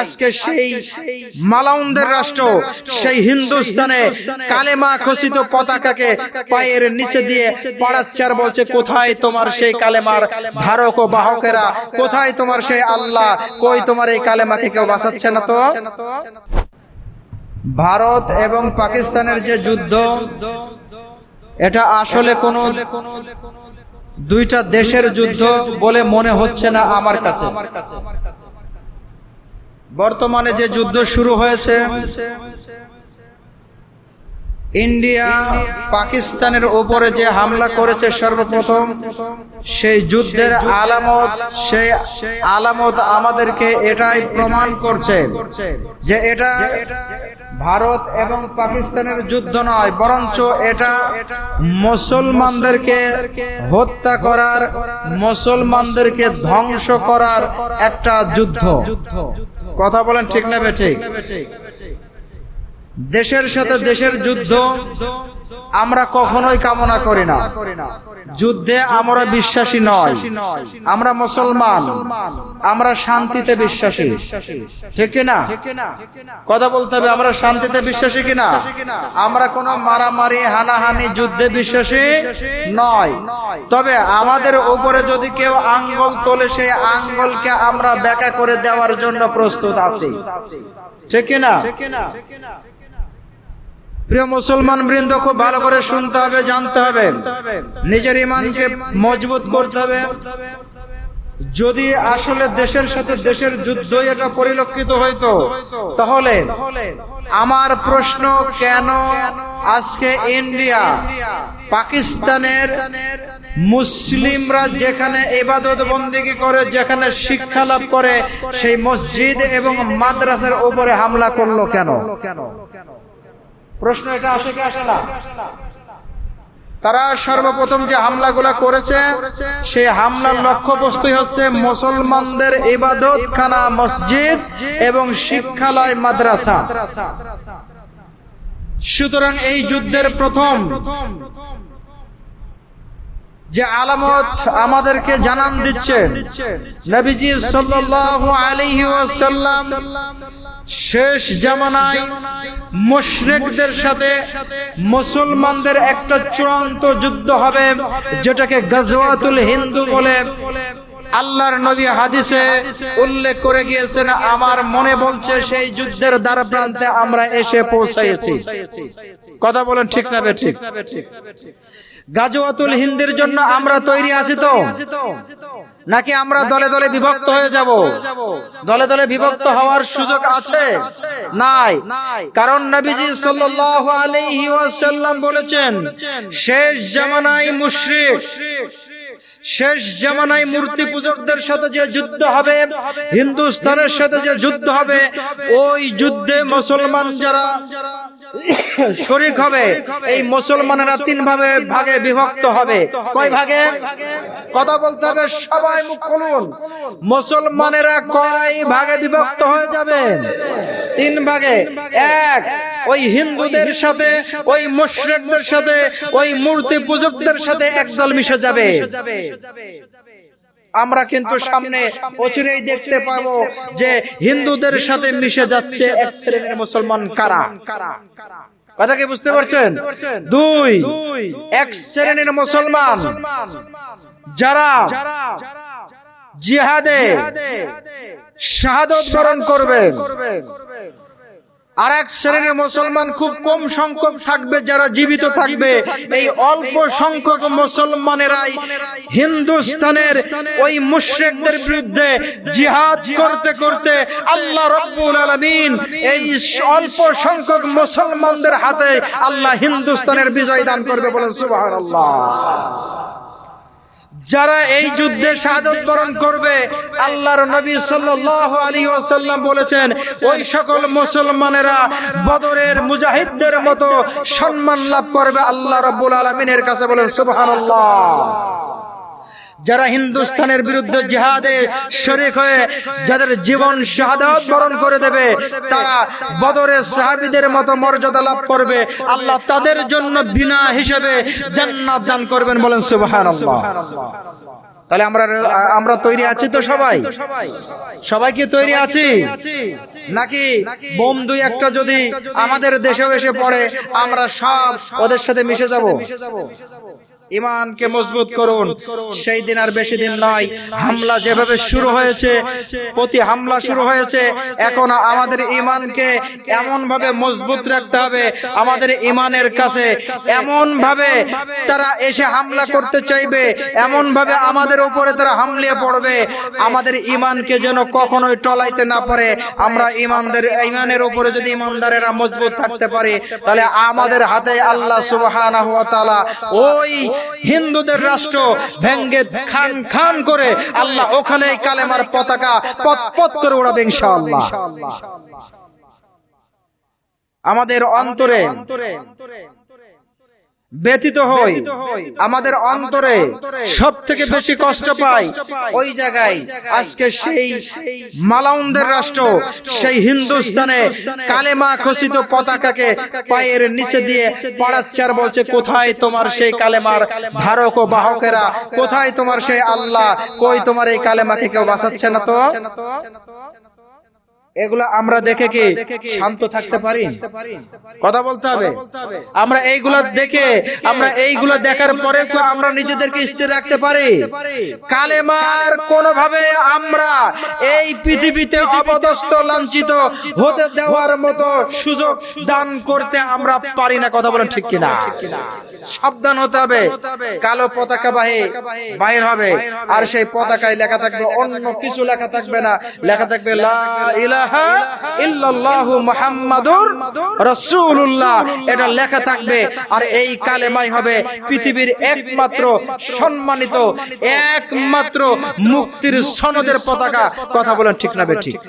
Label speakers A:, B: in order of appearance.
A: আজকে সেই মালাউনদের রাষ্ট্র সেই হিন্দুস্তানে কালেমা খসিত পতাকাকে পায়ের নিচে দিয়ে পড়াচ্ছে আর বলছে কোথায় তোমার সেই কালেমার ধারক ও বাহকেরা? কোথায় তোমার সেই আল্লাহ? কই তোমার এই কালেমাকে কেউ বাঁচাচ্ছে না তো? ভারত এবং পাকিস্তানের যে যুদ্ধ এটা আসলে কোন দুইটা দেশের যুদ্ধ বলে মনে হচ্ছে না আমার কাছে। বর্তমানে যে যুদ্ধ শুরু হয়েছে ইন্ডিয়া পাকিস্তানের উপরে যে হামলা করেছে সর্বপ্রথম সেই যুদ্ধের আলামত সেই আলামত আমাদেরকে এটাই প্রমাণ করছে যে এটা ভারত এবং পাকিস্তানের যুদ্ধ নয় বরঞ্চ এটা মুসলমানদেরকে হত্যা করার মুসলমানদেরকে ধ্বংস করার একটা যুদ্ধ। কথা বলেন ঠিক নেবে ঠিক দেশের সাথে দেশের যুদ্ধ আমরা কখনোই কামনা করি না। যুদ্ধে আমরা বিশ্বাসী নয় আমরা মুসলমান। আমরা শান্তিতে বিশ্বাসী। ঠিক না কথা বলতে হবে, আমরা শান্তিতে বিশ্বাসী কিনা? আমরা কোনো মারামারি, হানাহানি, যুদ্ধে বিশ্বাসী নয় তবে আমাদের উপরে যদি কেউ আঙ্গল তোলে, সেই আঙ্গলকে আমরা ব্যাকা করে দেওয়ার জন্য প্রস্তুত আছি। ঠিক না প্রিয় মুসলমান বৃন্দ, খুব ভালো করে শুনতে হবে, জানতে হবে। নিজের ইমানকে মজবুত করতে হবে। যদি আসলে দেশের সাথে দেশের যুদ্ধ এটা পরিলক্ষিত হইতো, তাহলে আমার প্রশ্ন, কেন আজকে ইন্ডিয়া, পাকিস্তানের মুসলিমরা যেখানে এবাদত বন্দিগি করে, যেখানে শিক্ষা লাভ করে, সেই মসজিদ এবং মাদ্রাসার উপরে হামলা করল কেন? প্রশ্ন এটা আসে কি আসে না? তারা সর্বপ্রথম যে হামলাগুলা করেছে, সেই হামলার লক্ষ্যবস্তুই হচ্ছে মুসলমানদের ইবাদত খানা মসজিদ এবং শিক্ষালয়, মাদ্রাসা। সুতরাং এই যুদ্ধের প্রথম যে আলামত আমাদেরকে জানান দিচ্ছে নবীজি সাল্লাল্লাহু আলাইহি ওয়াসাল্লাম শেষ জামানায় মুশরিকদের সাথে মুসলমানদের একটা চূড়ান্ত যুদ্ধ হবে যেটাকে গজওয়াতুল হিন্দু বলে। আল্লাহর নবী হাদিসে উল্লেখ করে গিয়েছেন, আমার মনে বলছে সেই যুদ্ধের দ্বার প্রান্তে আমরা এসে পৌঁছাইছি। কথা বলেন ঠিক না বে ঠিক? গাজওয়াতুল হিন্দের জন্য আমরা তৈরি আছি তো? নাকি আমরা দলে দলে বিভক্ত হয়ে যাব? দলে দলে বিভক্ত হওয়ার সুযোগ আছে? নাই। কারণ নবীজি সাল্লাল্লাহু আলাইহি ওয়াসাল্লাম বলেছেন, শেষ জামানায় মুশরিক শেষ জামানায় মূর্তি পূজকদের সাথে যে যুদ্ধ হবে, হিন্দুস্তানের সাথে যে যুদ্ধ হবে, ওই যুদ্ধে মুসলমান যারা শরিক হবে। এই মুসলমানেরা তিন ভাবে ভাগে বিভক্ত হবে। কয় ভাগে? কথা বলতে হবে? সবাই মুখ খুলুন। মুসলমানেরা কয় ভাগে বিভক্ত হয়ে যাবে? তিন ভাগে। এক, ওই হিন্দুদের সাথে, ওই মুশরিকদের সাথে, ওই মূর্তি পূজকদের সাথে একদল মিশে যাবে। আমরা কিন্তু সামনে অচিরেই দেখতে পাবো যে হিন্দুদের সাথে মিশে যাচ্ছে এক শ্রেণির মুসলমান কারা? কথা কি বুঝতে পারছেন? দুই। এক শ্রেণির মুসলমান যারা জিহাদে শাহাদত বরণ করবে আর এক শ্রেণির মুসলমান খুব কম সংখ্যক থাকবে যারা জীবিত থাকবে। এই অল্প সংখ্যক মুসলমানেরাই হিন্দুস্তানের ওই মুশ্রেকদের বিরুদ্ধে জিহাদ করতে করতে আল্লাহ রব্বুল আলমিন এই অল্প সংখ্যক মুসলমানদের হাতে আল্লাহ হিন্দুস্তানের বিজয় দান করবে বলেন সুবাহ আল্লাহ যারা এই যুদ্ধে সাদত বরণ করবে, আল্লাহর নবী সাল্লাহ আলী ওসাল্লাম বলেছেন, ওই সকল মুসলমানেরা বদরের মুজাহিদদের মতো সম্মান লাভ করবে, আল্লাহ রব্বুল আলমিনের কাছে বলেন, সুবহানাল্লাহ। যারা হিন্দুস্তানের বিরুদ্ধে জিহাদে শরিক হয়ে যাদের জীবন শাহাদাত বরণ করে দেবে, তারা বদরের সাহাবীদের মতো মর্যাদা লাভ করবে। আল্লাহ তাদের জন্য বিনা হিসেবে জান্নাত দান করবেন বলেন সুবহানাল্লাহ। তাহলে আমরা আমরা তৈরি আছি তো সবাই? সবাই কি তৈরি আছি? নাকি বোম দুই একটা যদি আমাদের দেশে এসে পড়ে, আমরা সব ওদের সাথে মিশে যাব? ইমানকে মজবুত করুন। সেই দিন আর বেশি দিন নয়। হামলা যেভাবে শুরু হয়েছে, প্রতি হামলা শুরু হয়েছে, এখন আমাদের ইমানকে এমন ভাবে মজবুত রাখতে হবে, আমাদের ইমানের কাছে এমন ভাবে তারা এসে হামলা করতে চাইবে এমন ভাবে আমাদের উপরে তারা হামলিয়ে পড়বে। আমাদের ইমানকে যেন কখনোই টলাইতে না পারে। আমরা ইমানদের, ইমানের উপরে যদি ইমানদারেরা মজবুত থাকতে পারে, তাহলে আমাদের হাতে আল্লাহ তাআলা ওই হিন্দুদের রাষ্ট্র ভেঙ্গে খান খান করে আল্লাহ ওখানে কালেমার পতাকা পত পত করে উড়াবে ইনশাআল্লাহ। আমাদের অন্তরে ব্যতীত হই। আমাদের অন্তরে সব থেকে বেশি কষ্ট পাই। ওই জায়গায় আজকে সেই মালাউনদের রাষ্ট্র সেই হিন্দুস্তানে কালেমা খসিত পতাকাকে পায়ের নিচে দিয়ে পাড়াচ্চার বলছে কোথায় তোমার সেই কালেমার ধারক ও বাহকেরা? কোথায় তোমার সেই আল্লাহ? কই তোমার এই কালেমাকে কেউ বাঁচাচ্ছে না তো? এগুলো আমরা দেখে কি শান্ত থাকতে পারি? কথা বলতে হবে। আমরা এইগুলা দেখে আমরা এইগুলা দেখার পরে তো আমরা নিজেদেরকে স্থির রাখতে পারি। কালেমার কোনোভাবে আমরা এই পৃথিবীতে অপদস্থ লাঞ্ছিত হতে দেওয়ার মতো সুযোগ দান করতে আমরা পারি না। কথা বলেন ঠিক কিনা? সাবধান হতে হবে। কালো পতাকা বাহে বাহির হবে। আর সেই পতাকায় লেখা থাকবে অন্য কিছু লেখা থাকবে না। লেখা থাকবে লা ইলাহা রাসূলুল্লাহ। এটা লেখা থাকবে। আর এই কালেমাই হবে পৃথিবীর একমাত্র সম্মানিত, একমাত্র মুক্তির সনদের পতাকা। কথা বলেন ঠিক না ঠিক।